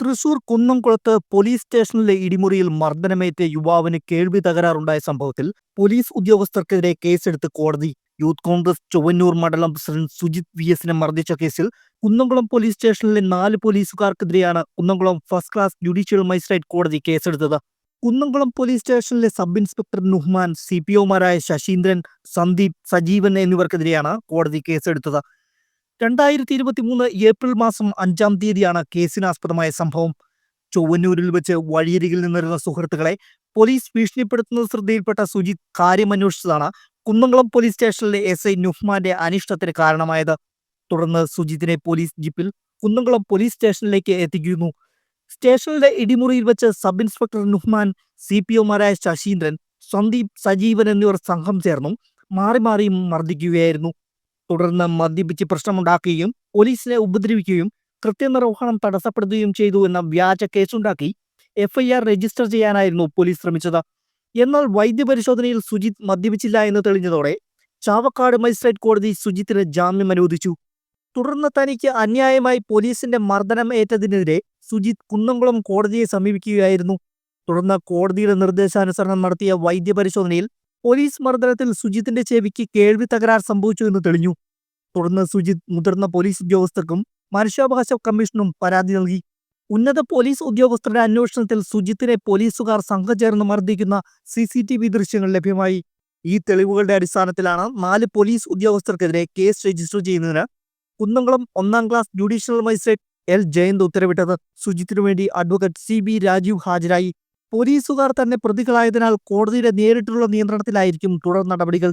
തൃശൂർ കുന്നംകുളത്ത് പോലീസ് സ്റ്റേഷനിലെ ഇടിമുറിയിൽ മർദ്ദനമേറ്റ യുവാവിന് കേൾവി തകരാറുണ്ടായ സംഭവത്തിൽ പോലീസ് ഉദ്യോഗസ്ഥർക്കെതിരെ കേസെടുത്ത് കോടതി. യൂത്ത് കോൺഗ്രസ് ചൊവ്വന്നൂർ മണ്ഡലം പ്രസിഡന്റ് സുജിത് വി എസിനെ മർദ്ദിച്ച കേസിൽ കുന്നംകുളം പോലീസ് സ്റ്റേഷനിലെ നാല് പോലീസുകാർക്കെതിരെയാണ് Kunnamkulam first class judicial magistrate കോടതി കേസെടുത്തത്. കുന്നംകുളം പോലീസ് സ്റ്റേഷനിലെ sub inspector Nuhman C P ഒമാരായ Sasheendran Sandeep Sajeevan എന്നിവർക്കെതിരെയാണ് കോടതി കേസെടുത്തത്. രണ്ടായിരത്തി ഇരുപത്തി മൂന്ന് ഏപ്രിൽ മാസം അഞ്ചാം തീയതിയാണ് കേസിനാസ്പദമായ സംഭവം. ചൊവ്വന്നൂരിൽ വെച്ച് വഴിയരികിൽ നിന്നിരുന്ന സുഹൃത്തുക്കളെ പോലീസ് ഭീഷണിപ്പെടുത്തുന്നത് ശ്രദ്ധയിൽപ്പെട്ട സുജിത് കാര്യമന്വേഷിച്ചതാണ് കുന്നംകുളം പോലീസ് സ്റ്റേഷനിലെ എസ് ഐ നുഹ്മാന്റെ അനിഷ്ടത്തിന് കാരണമായത്. തുടർന്ന് സുജിത്തിനെ പോലീസ് ജീപ്പിൽ കുന്നംകുളം പോലീസ് സ്റ്റേഷനിലേക്ക് എത്തിക്കുന്നു. സ്റ്റേഷനിലെ ഇടിമുറിയിൽ വെച്ച് sub inspector Nuhman C P ഒമാരായ Sasheendran Sandeep Sajeevan എന്നിവർ സംഘം ചേർന്നു മാറി മാറിയും മർദ്ദിക്കുകയായിരുന്നു. തുടർന്ന് മദ്യപിച്ച് പ്രശ്നമുണ്ടാക്കുകയും പോലീസിനെ ഉപദ്രവിക്കുകയും കൃത്യനിർവഹണം തടസ്സപ്പെടുത്തുകയും ചെയ്തു എന്ന വ്യാജ കേസുണ്ടാക്കി എഫ്ഐആർ രജിസ്റ്റർ ചെയ്യാനായിരുന്നു പോലീസ് ശ്രമിച്ചത്. എന്നാൽ വൈദ്യപരിശോധനയിൽ സുജിത് മദ്യപിച്ചില്ല എന്ന് തെളിഞ്ഞതോടെ ചാവക്കാട് മജിസ്ട്രേറ്റ് കോടതി സുജിത്തിന് ജാമ്യം അനുവദിച്ചു. തുടർന്ന് തനിക്ക് അന്യായമായി പോലീസിന്റെ മർദ്ദനം ഏറ്റതിനെതിരെ സുജിത് കുന്നംകുളം കോടതിയെ സമീപിക്കുകയായിരുന്നു. തുടർന്ന് കോടതിയുടെ നിർദ്ദേശാനുസരണം നടത്തിയ വൈദ്യപരിശോധനയിൽ പോലീസ് മർദ്ദനത്തിൽ സുജിത്തിന്റെ ചെവിക്ക് കേൾവി തകരാർ സംഭവിച്ചു എന്ന് തെളിഞ്ഞു. തുടർന്ന് സുജിത് മുതിർന്ന പോലീസ് ഉദ്യോഗസ്ഥർക്കും മനുഷ്യാവകാശ കമ്മീഷനും പരാതി നൽകി. ഉന്നത പോലീസ് ഉദ്യോഗസ്ഥരുടെ അന്വേഷണത്തിൽ സുജിത്തിനെ പോലീസുകാർ സംഘം ചേർന്ന് മർദ്ദിക്കുന്ന സി സി ടി വി ദൃശ്യങ്ങൾ ലഭ്യമായി. ഈ തെളിവുകളുടെ അടിസ്ഥാനത്തിലാണ് നാല് പോലീസ് ഉദ്യോഗസ്ഥർക്കെതിരെ കേസ് രജിസ്റ്റർ ചെയ്യുന്നതിന് കുന്നംകുളം ഒന്നാം class judicial magistrate L Jayanth ഉത്തരവിട്ടത്. സുജിത്തിനു വേണ്ടി അഡ്വക്കേറ്റ് സി ബി രാജീവ് ഹാജരായി. പോലീസുകാർ തന്നെ പ്രതികളായതിനാൽ കോടതിയുടെ നേരിട്ടുള്ള നിയന്ത്രണത്തിലായിരിക്കും തുടർ നടപടികൾ.